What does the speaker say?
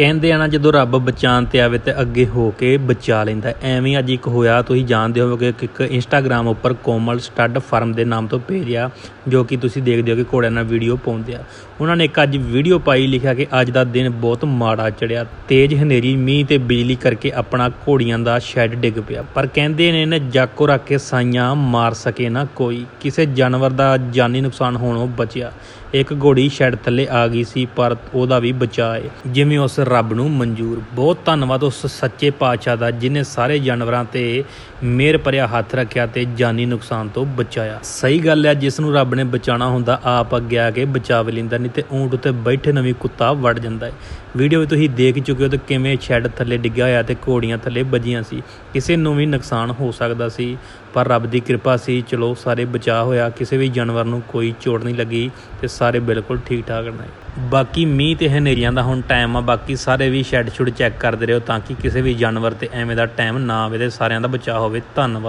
ਕਹਿੰਦੇ ਆ ਨਾ, ਜਦੋਂ ਰੱਬ ਬਚਾਉਣ ਤੇ ਆਵੇ ਤੇ ਅੱਗੇ ਹੋ ਕੇ ਬਚਾ ਲੈਂਦਾ। ਐਵੇਂ ਅੱਜ ਇੱਕ ਹੋਇਆ, ਤੁਸੀਂ ਜਾਣਦੇ ਹੋਵੋਗੇ ਕਿ ਇੱਕ ਇੰਸਟਾਗ੍ਰam ਉੱਪਰ ਕੋਮਲ ਸਟੱਡ ਫਾਰਮ ਦੇ ਨਾਮ ਤੋਂ ਪੇਜ ਆ, ਜੋ ਕਿ ਤੁਸੀਂ ਦੇਖਦੇ ਹੋ ਕਿ ਘੋੜਿਆਂ ਨਾਲ ਵੀਡੀਓ ਪਾਉਂਦੇ ਆ। ਉਹਨਾਂ ਨੇ ਇੱਕ ਅੱਜ ਵੀਡੀਓ ਪਾਈ, ਲਿਖਿਆ ਕਿ ਅੱਜ ਦਾ ਦਿਨ ਬਹੁਤ ਮਾੜਾ ਚੜਿਆ ਤੇਜ਼ ਹਨੇਰੀ, ਮੀਂਹ ਤੇ ਬਿਜਲੀ ਕਰਕੇ ਆਪਣਾ ਘੋੜੀਆਂ ਦਾ ਸ਼ੈੱਡ ਡਿੱਗ ਪਿਆ। ਪਰ ਕਹਿੰਦੇ ਨੇ ਨਾ ਜਾਕੋ ਰੱਖ ਕੇ ਸਾਈਆਂ ਮਾਰ ਸਕੇ ਨਾ ਕੋਈ। ਕਿਸੇ ਜਾਨਵਰ ਦਾ ਜਾਨੀ ਨੁਕਸਾਨ ਹੋਣੋਂ ਬਚਿਆ। ਇੱਕ ਘੋੜੀ ਸ਼ੈੱਡ ਥੱਲੇ ਆ ਗਈ ਸੀ, ਪਰ ਉਹਦਾ ਵੀ ਬਚਾਅ ਏ ਜਿਵੇਂ ਉਸ ਰੱਬ ਨੂੰ ਮਨਜ਼ੂਰ। ਬਹੁਤ ਧੰਨਵਾਦ ਉਸ ਸੱਚੇ ਪਾਤਸ਼ਾਹ ਦਾ, ਜਿਨੇ ਸਾਰੇ ਜਾਨਵਰਾਂ ਤੇ ਮਿਹਰ ਭਰਿਆ ਹੱਥ ਰੱਖਿਆ ਤੇ ਜਾਨੀ ਨੁਕਸਾਨ ਤੋਂ ਬਚਾਇਆ। ਸਹੀ ਗੱਲ ਹੈ, ਜਿਸ ਨੂੰ ਰੱਬ ਨੇ ਬਚਾਉਣਾ ਹੁੰਦਾ, ਆਪ ਅੱਗੇ ਆ ਕੇ ਬਚਾ ਲੈਂਦਾ, ਨਹੀਂ ਤੇ ਊਂਟ ਉੱਤੇ ਬੈਠੇ ਨਵੀਂ ਕੁੱਤਾ ਵੜ ਜਾਂਦਾ ਹੈ। ਵੀਡੀਓ ਤੁਸੀਂ ਦੇਖ ਚੁੱਕੇ ਹੋ ਤੇ ਕਿਵੇਂ ਸ਼ੈੱਡ ਥੱਲੇ ਡਿੱਗਿਆ ਹੋਇਆ ਤੇ ਘੋੜੀਆਂ ਥੱਲੇ ਵੱਜੀਆਂ ਸੀ। ਕਿਸੇ ਨੂੰ ਵੀ ਨੁਕਸਾਨ ਹੋ ਸਕਦਾ ਸੀ, ਪਰ ਰੱਬ ਦੀ ਕਿਰਪਾ ਸੀ, ਚਲੋ ਸਾਰੇ ਬਚਾਅ ਹੋਇਆ, ਕਿਸੇ ਵੀ ਜਾਨਵਰ ਨੂੰ ਕੋਈ ਚੋਟ ਨਹੀਂ ਲੱਗੀ ਤੇ ਸਾਰੇ ਬਿਲਕੁਲ ਠੀਕ ਠਾਕ ਨੇ। ਬਾਕੀ ਮੀਂਹ ਤੇ ਹਨੇਰੀਆਂ ਦਾ ਹੁਣ ਟਾਈਮ ਆ, ਬਾਕੀ ਸਾਰੇ ਵੀ ਸ਼ੈੱਡ ਸ਼ੁੱਡ ਚੈੱਕ ਕਰਦੇ ਰਹੋ ਤਾਂ ਕਿ ਕਿਸੇ ਵੀ ਜਾਨਵਰ ਤੇ ਐਵੇਂ ਦਾ ਟਾਈਮ ਨਾ ਆਵੇ ਤੇ ਸਾਰਿਆਂ ਦਾ ਬਚਾਅ ਹੋਵੇ। ਧੰਨਵਾਦ।